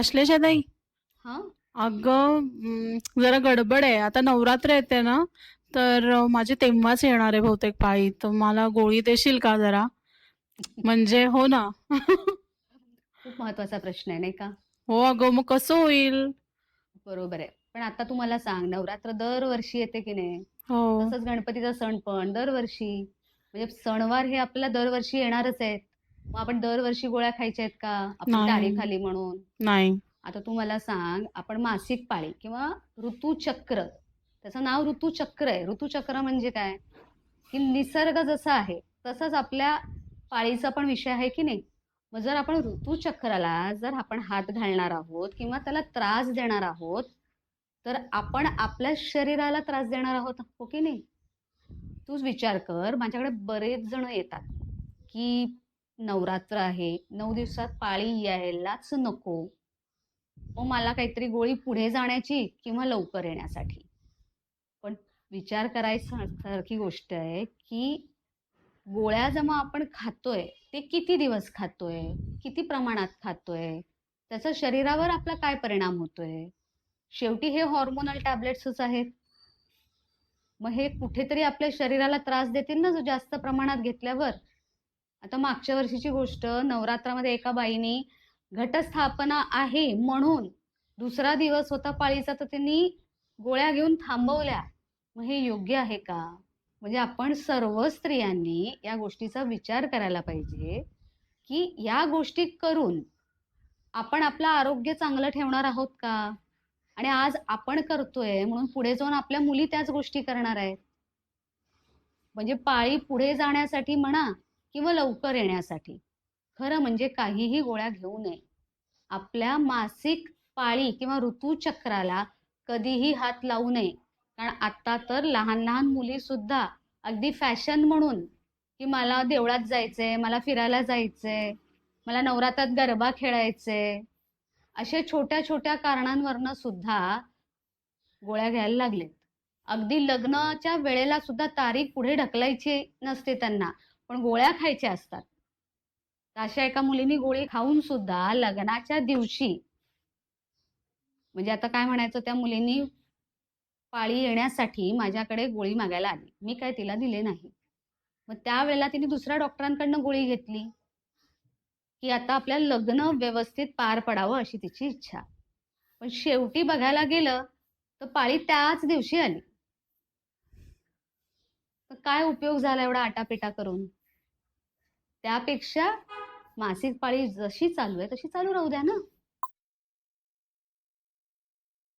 अश्लेषाताई हा? अगं म, जरा गडबड आहे. आता नवरात्र येते ना तर माझी तेव्हाच येणार आहे बहुतेक पाळी तर मला गोळी देशील का जरा? म्हणजे हो ना. खूप महत्त्वाचा प्रश्न आहे नाही का? हो अगं मग कसं होईल? बरोबर आहे. पण आता तू मला सांग नवरात्र दरवर्षी येते की नाही? हो. तसंच गणपतीचा सण पण दरवर्षी. म्हणजे सणवार हे आपल्याला दरवर्षी येणारच आहेत. मग आपण दरवर्षी गोळ्या खायच्या आहेत का? आपली नाही. आली म्हणून. नाही. आता तू मला सांग आपण मासिक पाळी किंवा ऋतुचक्र त्याचं नाव ऋतुचक्र आहे. ऋतुचक्र म्हणजे काय? की निसर्ग जसा आहे तसंच आपल्या पाळीचा पण विषय आहे की नाही? मग जर आपण ऋतुचक्राला जर आपण हात घालणार आहोत किंवा त्याला त्रास देणार आहोत तर आपण आपल्या शरीराला त्रास देणार आहोत हो की नाही? तूच विचार कर. माझ्याकडे बरेच जण येतात की नवरात्र आहे. नऊ दिवसात पाळी यायलाच नको. मग मला काहीतरी गोळी पुढे जाण्याची किंवा लवकर येण्यासाठी. पण विचार करायचा सारखी गोष्ट आहे की गोळ्या जमा आपण खातोय ते किती दिवस खातोय किती प्रमाणात खातोय त्याचा शरीरावर आपला काय परिणाम होतोय? शेवटी हे हॉर्मोनल टॅबलेट्सच आहेत. मग हे कुठेतरी आपल्या शरीराला त्रास देतील ना जो जास्त प्रमाणात घेतल्यावर? आता मागच्या वर्षीची गोष्ट नवरात्रामध्ये एका बाईनी घटस्थापना आहे म्हणून दुसरा दिवस होता पाळीचा तर त्यांनी गोळ्या घेऊन थांबवल्या. मग हे योग्य आहे का? म्हणजे आपण सर्व स्त्रियांनी या गोष्टीचा विचार करायला पाहिजे की या गोष्टी करून आपण आपलं आरोग्य चांगलं ठेवणार आहोत का? आणि आज आपण करतोय म्हणून पुढे जाऊन आपल्या मुली त्याच गोष्टी करणार आहेत. म्हणजे पाळी पुढे जाण्यासाठी म्हणा किंवा लवकर येण्यासाठी. खरं म्हणजे काहीही गोळ्या घेऊ नये. आपल्या मासिक पाळी किंवा ऋतुचक्राला कधीही हात लावू नये. कारण आता तर लहान लहान मुली सुद्धा अगदी फॅशन म्हणून की मला देवळात जायचंय मला फिरायला जायचंय मला नवरात्रात गरबा खेळायचंय. अशा छोट्या छोट्या कारणांवरनं सुद्धा गोळ्या घ्यायला लागलेत. अगदी लग्नाच्या वेळेला सुद्धा तारीख पुढे ढकलायची नसते त्यांना. पण गोळ्या खायच्या असतात. तर अशा एका मुलीने गोळी खाऊन सुद्धा लग्नाच्या दिवशी म्हणजे आता काय म्हणायचं त्या मुलींनी पाळी येण्यासाठी माझ्याकडे गोळी मागायला आली. मी काय तिला दिले नाही. मग त्यावेळेला तिने दुसऱ्या डॉक्टरांकडनं गोळी घेतली. की आता आपल्या लग्न व्यवस्थित पार पडावं अशी तिची इच्छा. पण शेवटी बघायला गेलं तर पाळी त्याच दिवशी आली. तर काय उपयोग झाला एवढा आटापिटा करून? त्यापेक्षा मासिक पाळी जशी चालू आहे तशी चालू राहू द्या ना.